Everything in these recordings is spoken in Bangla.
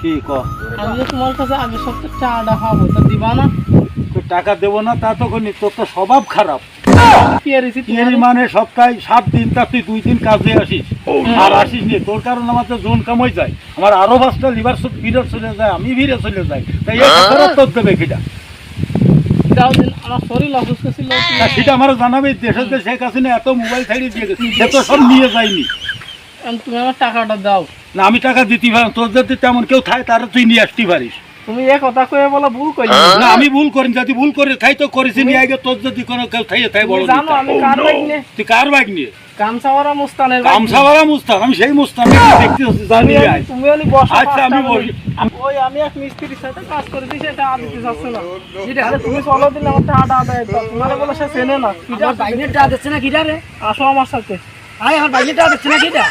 কি? ক আমি যে তোমার কাছে সপ্তাহে টাকাটা তা দিবা না? তো টাকা দেবো না তা তো কোনি তোর তো স্বভাব খারাপ। মানে সপ্তাহে সাত দিন তা তুই দুই দিন কাজে আসিস। আর আসিস নি তোর কারণে আমার তো জোন কামাই যায়। আমার আরও পাঁচটা লিভার ভিড়ে চলে যায় আমি ভিড়ে চলে যাই। তাই খরচ তোর দেবে কিটা? আমার শরীর অসুস্থ ছিল। সেটা আমার জানাবে যে শেখ হাসিনা এত মোবাইল ছাড়িয়ে দিয়ে গেছে সে তো সব নিয়ে যায়নি। তুমি আমার টাকাটা দাও। না আমি টাকা দিতে পারি তোর যদি তেমন কেউ থাকে তারা তুই নিয়ে আসতে পারিস। তুমি এ কথা কয়ে বলা ভুল করি না আমি ভুল করি যদি ভুল করে তাই তো করেছি নিয়ে আগে তোর যদি কোনো কেউ থাকে তাই বড় জানো আমি কার বাইক নিয়ে তুই কার বাইক নিয়ে গামছাওয়ারা মুস্তানের গামছা মুস্তান আমি সেই মুস্তান দেখতে হচ্ছে জানি তুমি বসো আচ্ছা আমি ওই আমি এক মিস্ত্রির সাথে কাজ আর দিতে চাচ্ছে না। আরে তুমি চলো দিলে আমার টাকাটা আদায় দাও। তোমার বলে সে চেনে না। টাকা দিচ্ছে না কিটা রে? আসো আমার সাথে। আয় আমার বাইকের টাকা দিচ্ছে না কিটা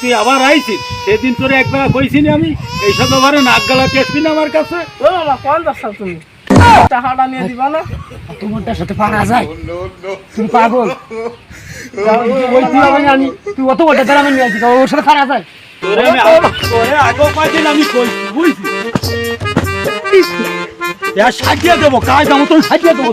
তুই আবার আইছিস। সেদিন তোরে একবার কইছি না আমি এইসব ব্যাপারে নাক গালাতে আসবি না আমার কাছে কোন তুমি? টাকাটা নিয়ে দিবা না? তোমারটার সাথে পারা যায়। তুমি পাগল। ওই তুই আমার জানি তুই অত ওটা দ্বারা আমি নিয়ে আসি ওর সাথে পারা যায়। আমি তোরে আমি বুঝছিস সাজিয়ে দেবো কাজ মতন সাজিয়ে দেবো